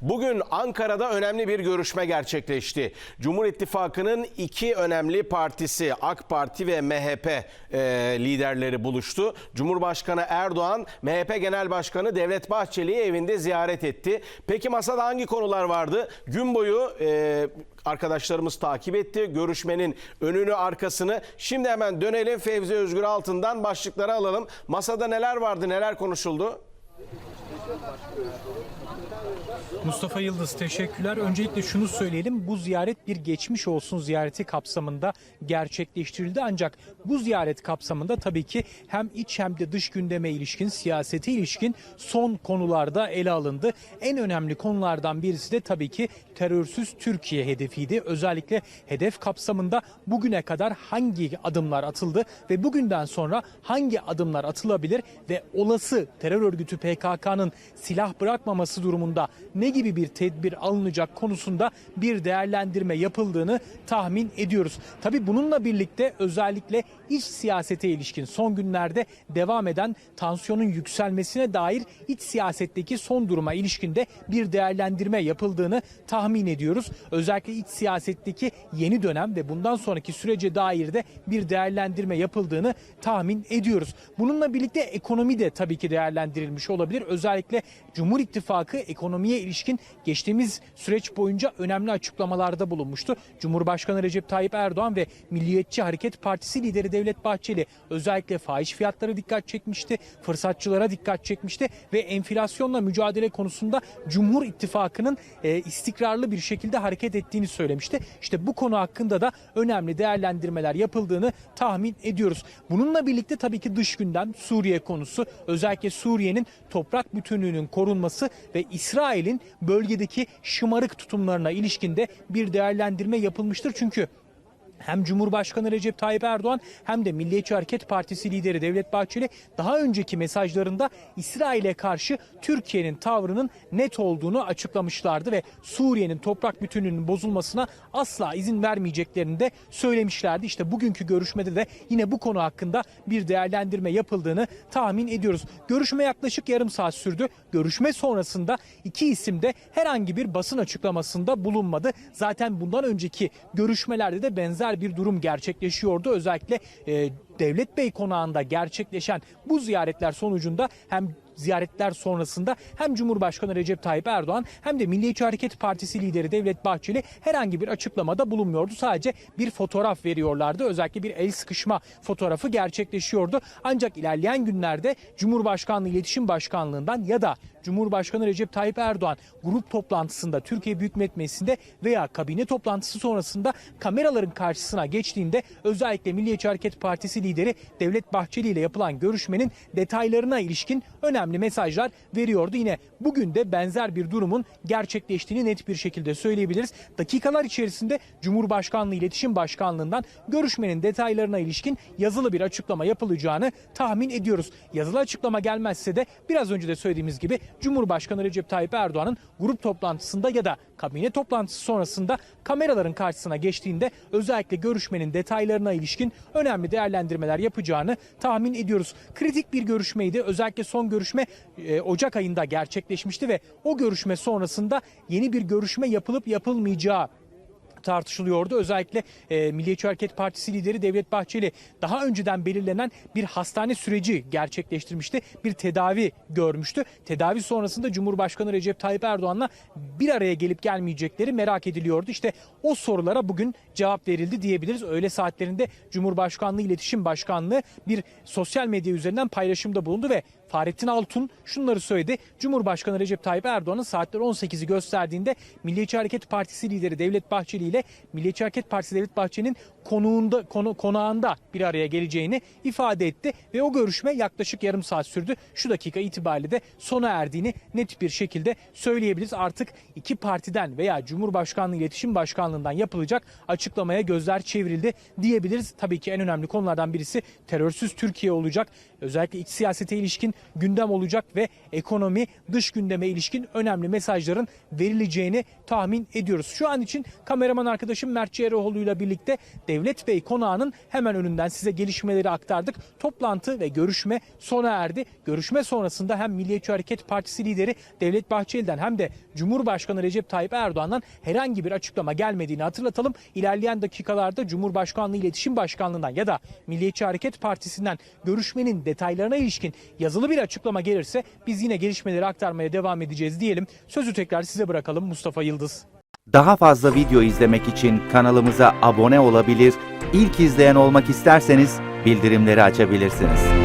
Bugün Ankara'da önemli bir görüşme gerçekleşti. Cumhur İttifakı'nın iki önemli partisi AK Parti ve MHP e, liderleri buluştu. Cumhurbaşkanı Erdoğan, MHP Genel Başkanı Devlet Bahçeli'yi evinde ziyaret etti. Peki masada hangi konular vardı? Gün boyu e, arkadaşlarımız takip etti. Görüşmenin önünü arkasını. Şimdi hemen dönelim Fevzi Özgür Altın'dan başlıkları alalım. Masada neler vardı, neler konuşuldu? Mustafa Yıldız teşekkürler. Öncelikle şunu söyleyelim. Bu ziyaret bir geçmiş olsun ziyareti kapsamında gerçekleştirildi. Ancak bu ziyaret kapsamında tabii ki hem iç hem de dış gündeme ilişkin, siyasete ilişkin son konularda ele alındı. En önemli konulardan birisi de tabii ki terörsüz Türkiye hedefiydi. Özellikle hedef kapsamında bugüne kadar hangi adımlar atıldı ve bugünden sonra hangi adımlar atılabilir ve olası terör örgütü PKK'nın silah bırakmaması durumunda ne gibi bir tedbir alınacak konusunda bir değerlendirme yapıldığını tahmin ediyoruz. Tabii bununla birlikte özellikle iç siyasete ilişkin son günlerde devam eden tansiyonun yükselmesine dair iç siyasetteki son duruma ilişkinde bir değerlendirme yapıldığını tahmin ediyoruz. Özellikle iç siyasetteki yeni dönem ve bundan sonraki sürece dair de bir değerlendirme yapıldığını tahmin ediyoruz. Bununla birlikte ekonomi de tabii ki değerlendirilmiş olabilir. Özellikle Cumhur İttifakı ekonomiye ilişkin geçtiğimiz süreç boyunca önemli açıklamalarda bulunmuştu. Cumhurbaşkanı Recep Tayyip Erdoğan ve Milliyetçi Hareket Partisi lideri Devlet Bahçeli özellikle fahiş fiyatlara dikkat çekmişti, fırsatçılara dikkat çekmişti ve enflasyonla mücadele konusunda Cumhur İttifakı'nın e, istikrarlı bir şekilde hareket ettiğini söylemişti. İşte bu konu hakkında da önemli değerlendirmeler yapıldığını tahmin ediyoruz. Bununla birlikte tabii ki dış gündem Suriye konusu özellikle Suriye'nin toprak bütünlüğünün korunması ve İsrail'in bölgedeki şımarık tutumlarına ilişkinde bir değerlendirme yapılmıştır. Çünkü hem Cumhurbaşkanı Recep Tayyip Erdoğan hem de Milliyetçi Hareket Partisi lideri Devlet Bahçeli daha önceki mesajlarında İsrail'e karşı Türkiye'nin tavrının net olduğunu açıklamışlardı ve Suriye'nin toprak bütünlüğünün bozulmasına asla izin vermeyeceklerini de söylemişlerdi. İşte bugünkü görüşmede de yine bu konu hakkında bir değerlendirme yapıldığını tahmin ediyoruz. Görüşme yaklaşık yarım saat sürdü. Görüşme sonrasında iki isim de herhangi bir basın açıklamasında bulunmadı. Zaten bundan önceki görüşmelerde de benzer bir durum gerçekleşiyordu. Özellikle e, Devlet Bey konağında gerçekleşen bu ziyaretler sonucunda hem ziyaretler sonrasında hem Cumhurbaşkanı Recep Tayyip Erdoğan hem de Milliyetçi Hareket Partisi lideri Devlet Bahçeli herhangi bir açıklamada bulunmuyordu. Sadece bir fotoğraf veriyorlardı. Özellikle bir el sıkışma fotoğrafı gerçekleşiyordu. Ancak ilerleyen günlerde Cumhurbaşkanlığı İletişim Başkanlığından ya da Cumhurbaşkanı Recep Tayyip Erdoğan grup toplantısında Türkiye Büyük Millet Meclisi'nde veya kabine toplantısı sonrasında kameraların karşısına geçtiğinde özellikle Milliyetçi Hareket Partisi lideri Devlet Bahçeli ile yapılan görüşmenin detaylarına ilişkin önemli mesajlar veriyordu. Yine bugün de benzer bir durumun gerçekleştiğini net bir şekilde söyleyebiliriz. Dakikalar içerisinde Cumhurbaşkanlığı İletişim Başkanlığından görüşmenin detaylarına ilişkin yazılı bir açıklama yapılacağını tahmin ediyoruz. Yazılı açıklama gelmezse de biraz önce de söylediğimiz gibi Cumhurbaşkanı Recep Tayyip Erdoğan'ın grup toplantısında ya da kabine toplantısı sonrasında kameraların karşısına geçtiğinde özellikle görüşmenin detaylarına ilişkin önemli değerlendirmeler yapacağını tahmin ediyoruz. Kritik bir görüşmeydi. Özellikle son görüşme e, Ocak ayında gerçekleşmişti ve o görüşme sonrasında yeni bir görüşme yapılıp yapılmayacağı tartışılıyordu. Özellikle e, Milliyetçi Hareket Partisi lideri Devlet Bahçeli daha önceden belirlenen bir hastane süreci gerçekleştirmişti. Bir tedavi görmüştü. Tedavi sonrasında Cumhurbaşkanı Recep Tayyip Erdoğan'la bir araya gelip gelmeyecekleri merak ediliyordu. İşte o sorulara bugün cevap verildi diyebiliriz. Öğle saatlerinde Cumhurbaşkanlığı İletişim Başkanlığı bir sosyal medya üzerinden paylaşımda bulundu ve Fahrettin Altun şunları söyledi. Cumhurbaşkanı Recep Tayyip Erdoğan'ın saatler 18'i gösterdiğinde Milliyetçi Hareket Partisi lideri Devlet Bahçeli ile Milliyetçi Hareket Partisi Devlet Bahçeli'nin konuğunda konu, konağında bir araya geleceğini ifade etti ve o görüşme yaklaşık yarım saat sürdü. Şu dakika itibariyle de sona erdiğini net bir şekilde söyleyebiliriz. Artık iki partiden veya Cumhurbaşkanlığı İletişim Başkanlığından yapılacak açıklamaya gözler çevrildi diyebiliriz. Tabii ki en önemli konulardan birisi terörsüz Türkiye olacak. Özellikle iç siyasete ilişkin gündem olacak ve ekonomi dış gündeme ilişkin önemli mesajların verileceğini tahmin ediyoruz. Şu an için kameraman arkadaşım Mert Ciğeroğlu ile birlikte Devlet Bey konağının hemen önünden size gelişmeleri aktardık. Toplantı ve görüşme sona erdi. Görüşme sonrasında hem Milliyetçi Hareket Partisi lideri Devlet Bahçeli'den hem de Cumhurbaşkanı Recep Tayyip Erdoğan'dan herhangi bir açıklama gelmediğini hatırlatalım. İlerleyen dakikalarda Cumhurbaşkanlığı İletişim Başkanlığı'ndan ya da Milliyetçi Hareket Partisi'nden görüşmenin detaylarına ilişkin yazılı bir açıklama gelirse biz yine gelişmeleri aktarmaya devam edeceğiz diyelim. Sözü tekrar size bırakalım Mustafa Yıldız. Daha fazla video izlemek için kanalımıza abone olabilir, ilk izleyen olmak isterseniz bildirimleri açabilirsiniz.